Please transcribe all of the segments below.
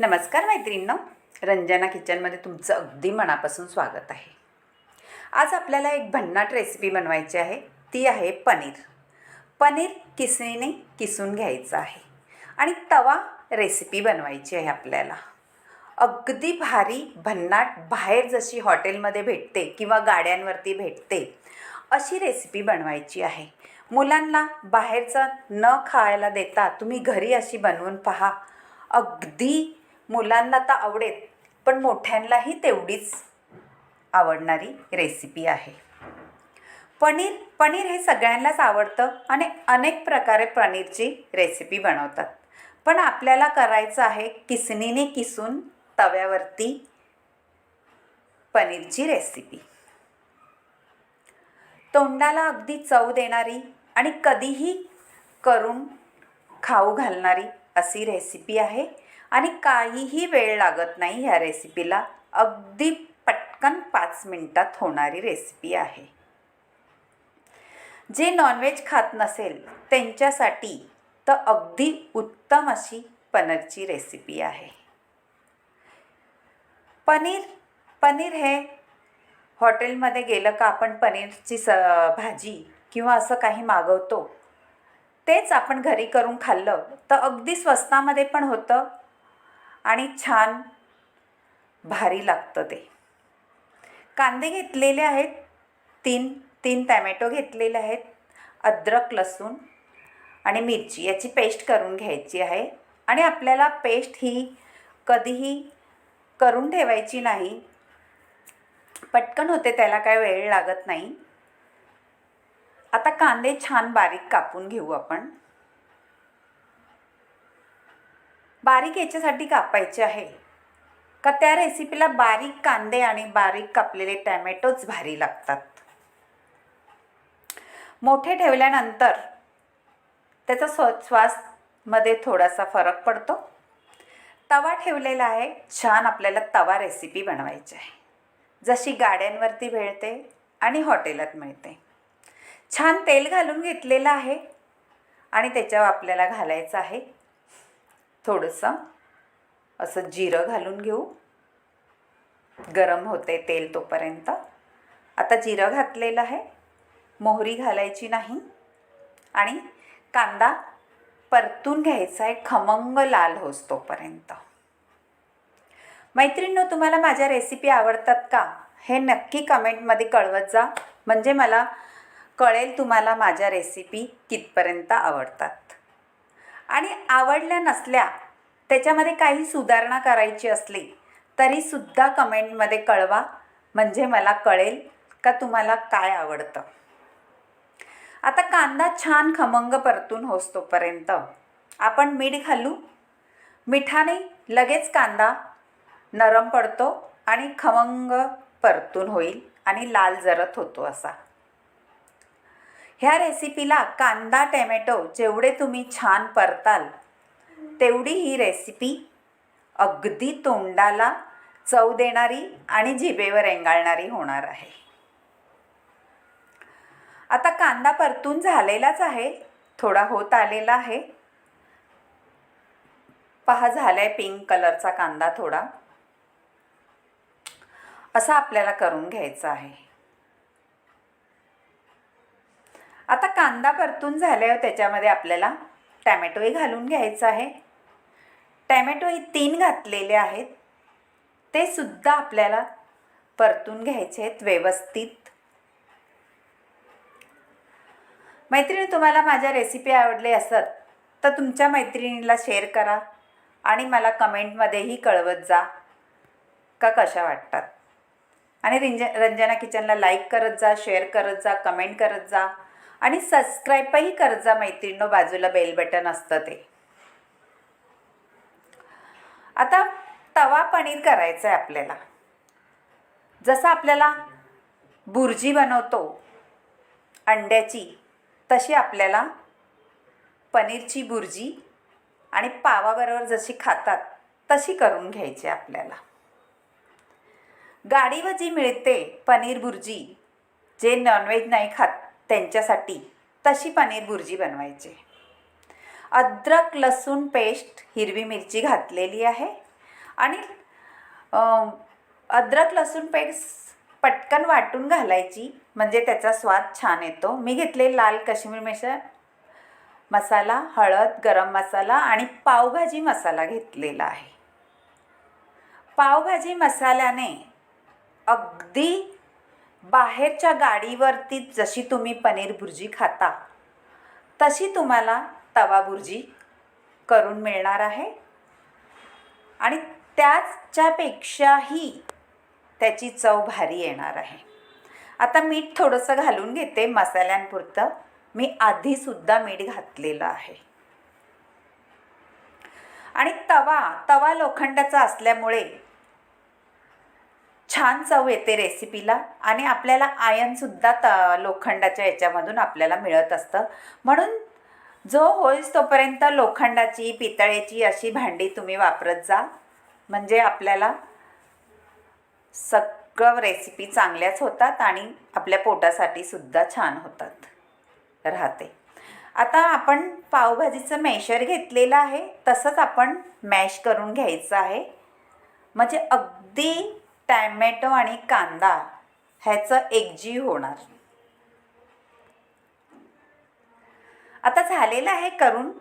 नमस्कार मैत्रिणींनो. रंजना किचनमध्ये तुमचं अगदी मनापासून स्वागत आहे. आज आपल्याला एक भन्नाट रेसिपी बनवायची आहे. ती आहे पनीर. पनीर किसणीने किसून घ्यायचं आहे. आणि तवा रेसिपी बनवायची आहे आपल्याला. अगदी भारी भन्नाट बाहेर जशी हॉटेलमध्ये भेटते किंवा गाड्यांवरती भेटते अशी रेसिपी बनवायची आहे. मुलांना बाहेरचं न खायला देता तुम्ही घरी अशी बनवून पहा. अगदी मुलांना तर आवडेल पण मोठ्यांनाही तेवढीच आवडणारी रेसिपी आहे. पनीर पनीर हे सगळ्यांनाच आवडतं आणि अनेक प्रकारे पनीरची रेसिपी बनवतात. पण आपल्याला करायचं आहे किसणीने किसून तव्यावरती पनीरची रेसिपी तोंडाला अगदी चव देणारी आणि कधीही करून खाऊ घालणारी अशी रेसिपी आहे. आणि काहीही वेळ लागत नाही ह्या रेसिपीला अगदी पटकन पाच मिनटात होणारी रेसिपी आहे. जे नॉनव्हेज खात नसेल त्यांच्यासाठी तर अगदी उत्तम अशी पनीरची रेसिपी आहे. पनीर पनीर हे हॉटेलमध्ये गेलं का आपण पनीरची स भाजी किंवा असं काही मागवतो तेच आपण घरी करून खाल्लं तर अगदी स्वस्तामध्ये पण होतं. आणि छान भारी लागतं ते. कांदे घेतलेले आहेत तीन तीन टॅमॅटो घेतलेले आहेत अद्रक लसूण आणि मिरची. याची पेस्ट करून घ्यायची आहे. आणि आपल्याला पेस्ट ही कधीही करून ठेवायची नाही. पटकन होते त्याला काय वेळ लागत नाही. आता कांदे छान बारीक कापून घेऊ आपण. बारीक याच्यासाठी कापायचे आहे. का त्या रेसिपीला बारीक कांदे आणि बारीक कापलेले टॅमॅटोच भारी लागतात. मोठे ठेवल्यानंतर त्याचा स्व श्वासमध्ये थोडासा फरक पडतो. तवा ठेवलेला आहे. छान आपल्याला तवा रेसिपी बनवायची आहे. जशी गाड्यांवरती मिळते आणि हॉटेलात मिळते. छान तेल घालून घेतलेलं आहे. आणि त्याच्यावर आपल्याला घालायचं आहे. थोडंसं असं जिरं घालून घेऊ. गरम होते तेल तोपर्यंत. आता जिरं घातलेलं आहे. मोहरी घालायची नाही. आणि कांदा परतून घ्यायचा आहे. खमंग लाल होस तोपर्यंत. मैत्रिणींनो तुम्हाला माझ्या रेसिपी आवडतात का? हे नक्की कमेंटमध्ये कळवत जा. म्हणजे मला कळेल तुम्हाला माझ्या रेसिपी कितपर्यंत आवडतात. आणि आवडल्या नसल्या त्याच्यामध्ये काही सुधारणा करायची असली तरीसुद्धा कमेंटमध्ये कळवा. म्हणजे मला कळेल का तुम्हाला काय आवडतं. आता कांदा छान खमंग परतून होसतोपर्यंत. आपण मीठ घालू. मिठाने लगेच कांदा नरम पडतो आणि खमंग परतून होईल आणि लाल जरत होतो असा. ह्या रेसिपीला कांदा टॅमॅटो जेवढे तुम्ही छान परताल तेवढी ही रेसिपी अगदी तोंडाला चव देणारी आणि जिभेवर रेंगाळणारी होणार आहे. आता कांदा परतून झालेलाच आहे थोडा होत आलेला आहे. पहा झालाय पिंक कलरचा कांदा थोडा. असा आपल्याला करून घ्यायचा आहे. आता कांदा परतून झाल्यावर हो त्याच्यामध्ये आपल्याला. टॅमॅटोही घालून घ्यायचं आहे. टॅमॅटो हे तीन घातलेले आहेत. ते सुद्धा आपल्याला परतून घ्यायचे आहेत व्यवस्थित. मैत्रिणी तुम्हाला माझ्या रेसिपी आवडली असत तर तुमच्या मैत्रिणीला शेअर करा आणि मला कमेंटमध्येही कळवत जा का कशा वाटतात. आणि रिंज रंजना किचनला लाईक करत जा शेअर करत जा कमेंट करत जा. आणि सबस्क्राईबही करजा मैत्रिणीनो बाजूला बेल बटन असतं ते. आता तवा पनीर करायचं आहे आपल्याला. जसं आपल्याला बुर्जी बनवतो अंड्याची तशी आपल्याला पनीरची बुर्जी आणि पावाबरोबर जशी खातात तशी करून घ्यायची आपल्याला. गाडीवर जी मिळते पनीर बुर्जी जे नॉनव्हेज नाही खात त्यांच्यासाठी तशी पनीर भुर्जी बनवायची. अद्रक लसूण पेस्ट हिरवी मिरची घातलेली आहे. आणि अद्रक लसूण पेस्ट पटकन वाटून घालायची. म्हणजे त्याचा स्वाद छान येतो. मी घेतले लाल काश्मीर मिरच्या मसाला हळद गरम मसाला आणि पावभाजी मसाला घेतलेला आहे. पावभाजी मसाल्याने अगदी बाहेरच्या गाडीवरती जशी तुम्ही पनीर भुर्जी खाता तशी तुम्हाला तवा भुर्जी करून मिळणार आहे. आणि त्याच्यापेक्षाही त्याची चव भारी येणार आहे. आता मीठ थोडंसं घालून घेते मसाल्यांपुरतं. मी आधीसुद्धा मीठ घातलेलं आहे. आणि तवा तवा लोखंडाचा असल्यामुळे छान चव येते रेसिपीला आणि आपल्याला आयनसुद्धा त लोखंडाच्या याच्यामधून आपल्याला मिळत असतं. म्हणून जो होईस तोपर्यंत लोखंडाची पितळेची अशी भांडी तुम्ही वापरत जा. म्हणजे आपल्याला सगळं रेसिपी चांगल्याच होतात आणि आपल्या पोटासाठी सुद्धा छान होतात. राहते. आता आपण पावभाजीचं मॅशर घेतलेलं आहे. तसंच आपण मॅश करून घ्यायचं आहे. म्हणजे अगदी टॅमॅटो आणि कांदा ह्याचं एकजीव होणार. आता झालेलं आहे करून.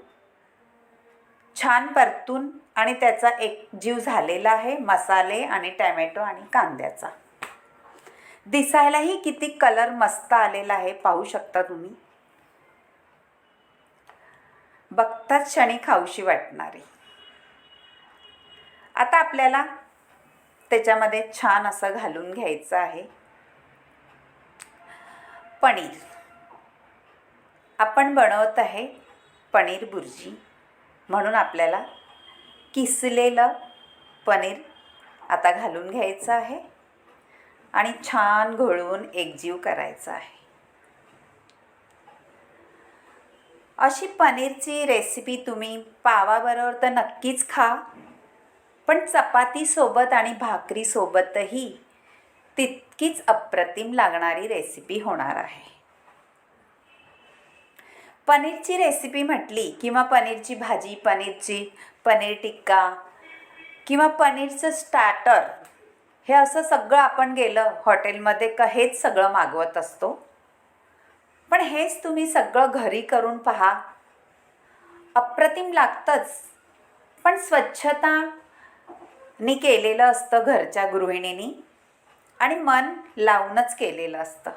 छान परतून आणि त्याचा एक जीव झालेला आहे मसाले आणि टॅमॅटो आणि कांद्याचा. दिसायलाही किती कलर मस्त आलेला आहे पाहू शकता तुम्ही. बघताच क्षणी खाऊशी वाटणारी. आता आपल्याला त्याच्यामध्ये छान असं घालून घ्यायचं आहे. पनीर. आपण बनवत आहे पनीर बुर्जी. म्हणून आपल्याला किसलेलं पनीर आता घालून घ्यायचं आहे. आणि छान घोळवून एकजीव करायचा आहे. अशी पनीरची रेसिपी तुम्ही पावाबरोबर तर नक्कीच खा. पण चपातीसोबत आणि भाकरीसोबतही तितकीच अप्रतिम लागणारी रेसिपी होणार आहे. पनीरची रेसिपी म्हटली किंवा पनीरची भाजी पनीरची पनीर टिक्का किंवा पनीरचं स्टार्टर हे असं सगळं आपण गेलं हॉटेलमध्ये का हेच सगळं मागवत असतो. पण हेच तुम्ही सगळं घरी करून पहा. अप्रतिम लागतंच. पण स्वच्छता नी केलेलं असतं घरच्या गृहिणींनी आणि मन लावूनच केलेलं असतं.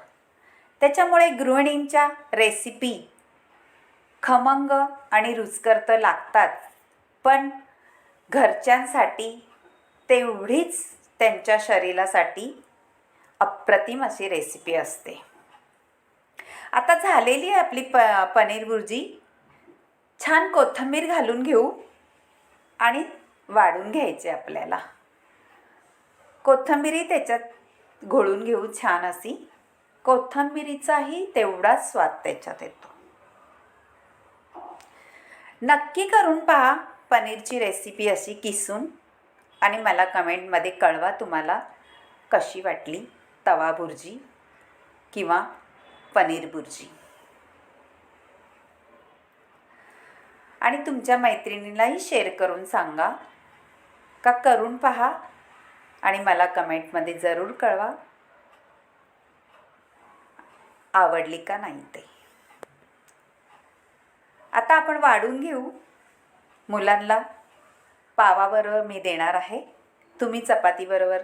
त्याच्यामुळे गृहिणींच्या रेसिपी खमंग आणि रुचकर तर लागतात पण घरच्यांसाठी तेवढीच त्यांच्या शरीरासाठी अप्रतिम अशी रेसिपी असते. आता झालेली आहे आपली प पनीर भुर्जी. छान कोथिंबीर घालून घेऊ आणि वाढून घ्यायचे आपल्याला. कोथंबिरी त्याच्यात घोळून घेऊ छान अशी. कोथिंबीरीचाही तेवढाच स्वाद त्याच्यात येतो. नक्की करून पहा पनीरची रेसिपी अशी किसून. आणि मला कमेंटमध्ये कळवा तुम्हाला कशी वाटली तवा बुर्जी किंवा पनीर बुर्जी आणि तुमच्या मैत्रिणीलाही शेअर करून सांगा. का करून पहा आणि मला कमेंटमध्ये जरूर कळवा. आवडली का नाही ते. आता आपण वाढून घेऊ. मुलांना पावाबरोबर मी देणार आहे. तुम्ही चपातीबरोबर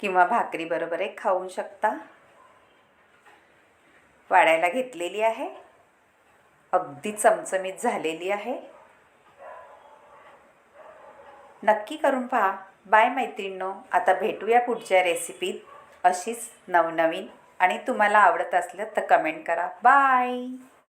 किंवा भाकरीबरोबर एक खाऊ शकता. वाढायला घेतलेली आहे. अगदी चमचमीत झालेली आहे. नक्की करून पहा. बाय मैत्रिणींनो आता भेटूया पुढच्या रेसिपीत अशीच नवनवीन आणि तुम्हाला आवडत असलं तर कमेंट करा. बाय